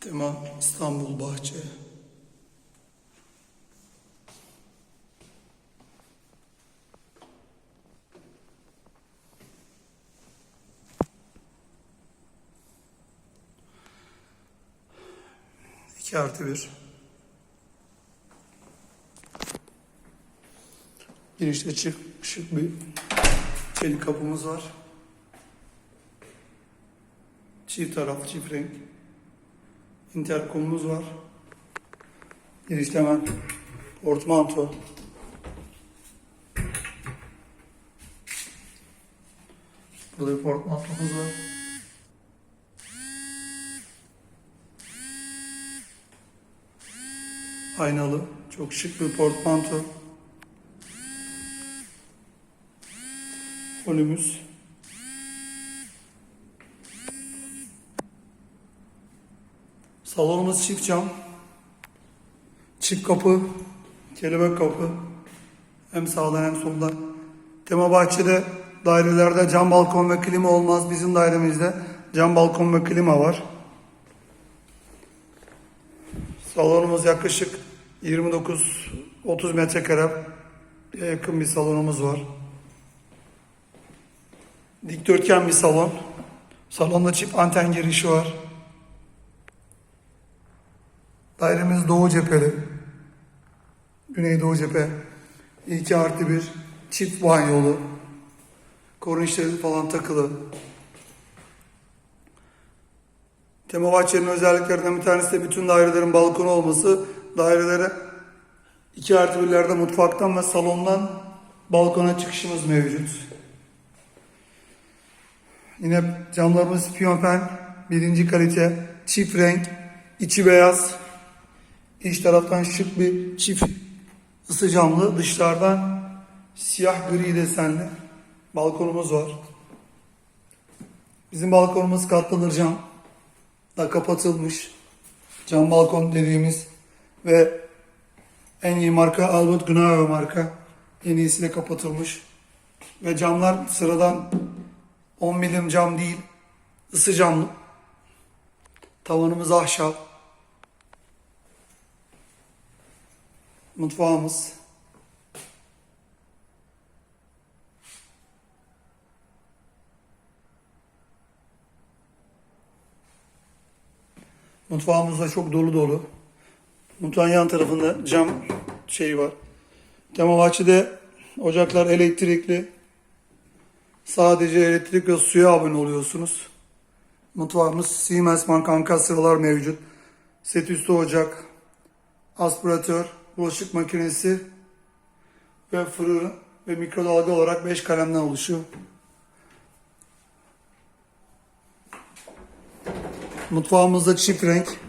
Tema İstanbul Bahçe. İki artı bir. Girişte çık, bir çelik kapımız var. Çift taraf, çift renk. Interkomumuz var. Girişte hemen portmanto. Burada bir portmantomuz var. Aynalı, çok şık bir portmanto. Holümüz. Salonumuz çift cam. Çift kapı, kelebek kapı. Hem sağdan hem soldan. Tema bahçede dairelerde cam balkon ve klima olmaz. Bizim dairemizde cam balkon ve klima var. Salonumuz yaklaşık 29-30 metrekare yakın bir salonumuz var. Dikdörtgen bir salon. Salonda çift anten girişi var. Dairemiz doğu cepheli. Güneydoğu cephe. 2 artı 1. Çift banyolu. Kornişleri falan takılı. Tema bahçenin özelliklerinden bir tanesi de bütün dairelerin balkonu olması. Dairelere 2 artı 1'lerde mutfaktan ve salondan balkona çıkışımız mevcut. Yine camlarımız piyonpen, birinci kalite, çift renk, içi beyaz. İç taraftan şık bir çift ısı camlı, dışlardan siyah gri desenli balkonumuz var. Bizim balkonumuz katlanır cam. Da kapatılmış. Cam balkon dediğimiz ve en iyi marka Albert Gnauer marka. En iyisiyle kapatılmış. Ve camlar sıradan 10 milim cam değil, ısı camlı. Tavanımız ahşap. Mutfağımız. Mutfağımız da çok dolu dolu. Mutfağın yan tarafında cam şeyi var. Tema ocaklar elektrikli. Sadece elektrik ve suya abone oluyorsunuz. Mutfağımız Siemens marka ankastralar mevcut. Set üstü ocak, aspiratör, bulaşık makinesi ve fırın ve mikrodalga olarak 5 kalemden oluşuyor. Mutfağımızda çift renk.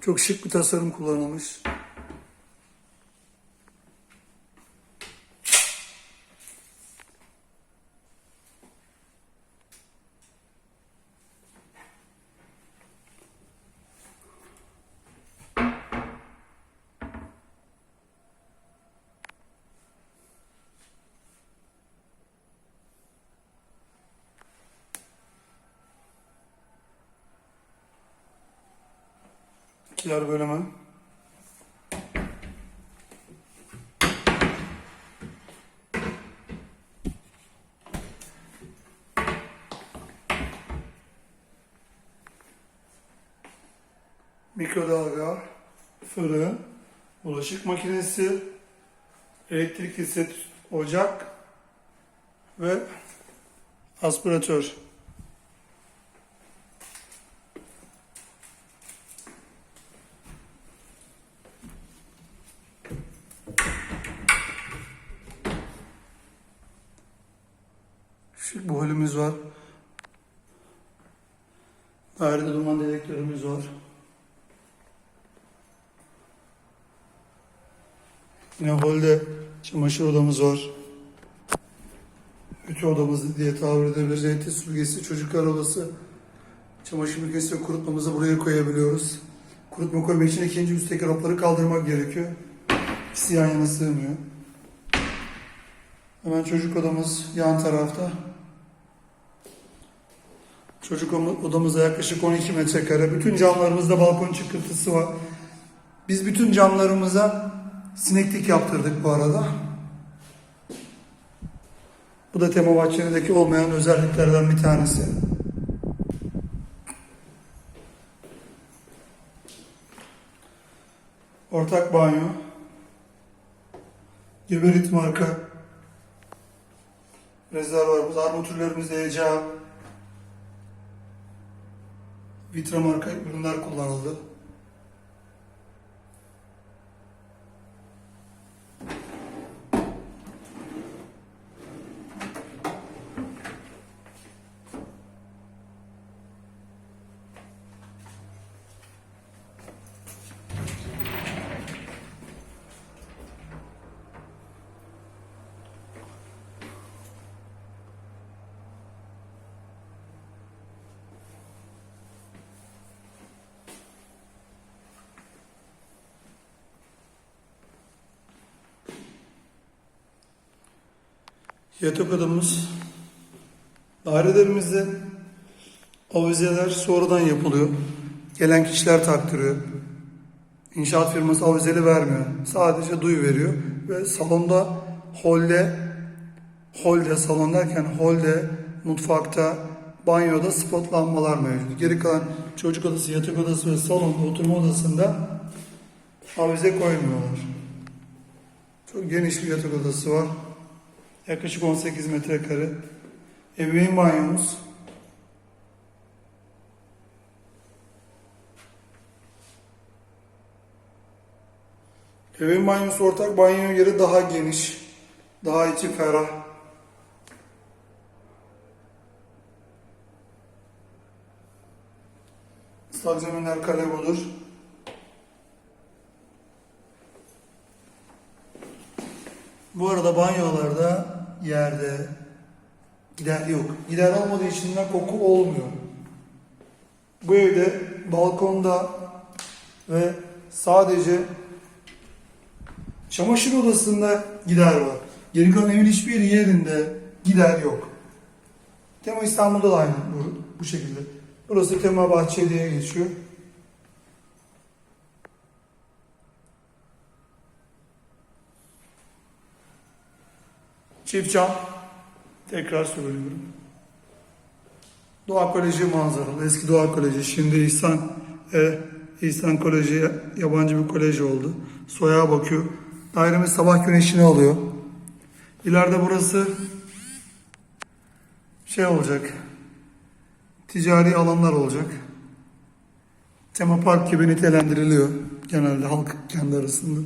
Çok şık bir tasarım kullanılmış. Kiler bölümü. Mikrodalga, fırın, bulaşık makinesi, elektrikli set, ocak ve aspiratör. Holümüz var. Dairede duman dedektörümüz var. Yine holde çamaşır odamız var. Ütü odamız diye tabir edebiliriz. Zeytin süpürgesi, çocuk arabası, çamaşır makinesi ve kurutmamızı buraya koyabiliyoruz. Kurutma koymak için ikinci üstteki rafları kaldırmak gerekiyor. İkisi yan yana sığmıyor. Hemen çocuk odamız yan tarafta. Çocuk odamızda yaklaşık 12 metrekare. Bütün camlarımızda balkon çıkıntısı var. Biz bütün camlarımıza sineklik yaptırdık bu arada. Bu da tema bahçelerdeki olmayan özelliklerden bir tanesi. Ortak banyo. Geberit marka. Rezervuarımız, armatürlerimiz ECA. Vitra marka ürünler kullanıldı. Yatak odamız. Dairelerimizde avizeler sonradan yapılıyor. Gelen kişiler taktırıyor. İnşaat firması avizeli vermiyor. Sadece duy veriyor. Ve salonda holde holde salon derken holde mutfakta banyoda spot lambalar mevcut. Geri kalan çocuk odası, yatak odası ve salonda oturma odasında avize koymuyorlar. Çok geniş bir yatak odası var. Yaklaşık 18 metrekare. Ebeveyn banyomuz. Ebeveyn banyosu ortak banyoya göre daha geniş. Daha içi ferah. Islak zeminler kalem olur. Bu arada banyolarda yerde gider yok. Gider olmadığı için de koku olmuyor. Bu evde balkonda ve sadece çamaşır odasında gider var. Geri kalan evin hiçbir yerinde gider yok. Tema İstanbul'da da aynı bu, bu şekilde. Burası Tema Bahçe diye geçiyor. Çift cam. Tekrar söylüyorum. Doğa Koleji manzaralı. Eski Doğa Koleji. Şimdi İhsan, e, İhsan Koleji yabancı bir kolej oldu. Soyağa bakıyor. Dairemiz sabah güneşini alıyor. İleride burası şey olacak. Ticari alanlar olacak. Tema park gibi nitelendiriliyor genelde halk kendi arasında.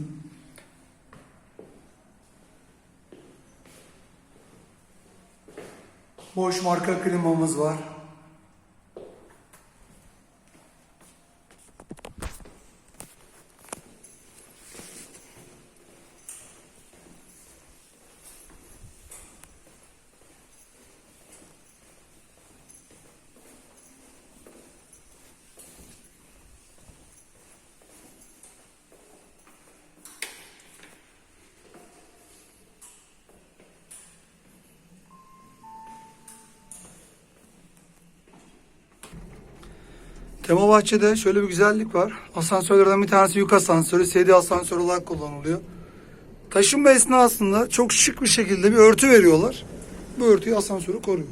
Boş marka klimamız var. Tema Bahçe'de şöyle bir güzellik var. Asansörlerden bir tanesi yük asansörü, sedi asansör olarak kullanılıyor. Taşınma esnasında çok şık bir şekilde bir örtü veriyorlar. Bu örtüyü asansörü koruyor.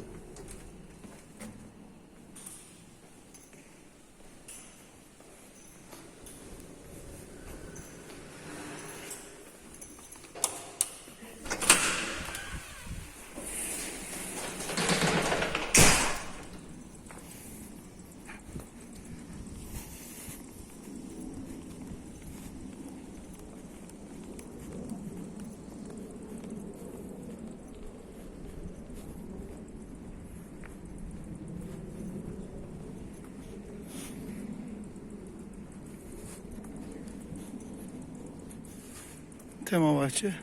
Tema Bahçe.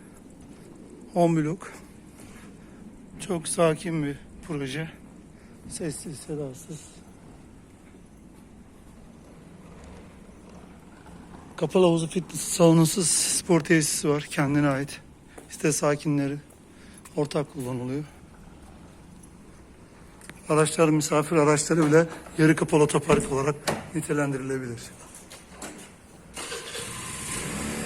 10 blok. Çok sakin bir proje. Sessiz, sedasız. Kapalı havuzu fitness salonusuz spor tesisi var kendine ait. Site sakinleri ortak kullanılıyor. araçlar misafir araçları bile yarı kapalı otopark olarak nitelendirilebilir.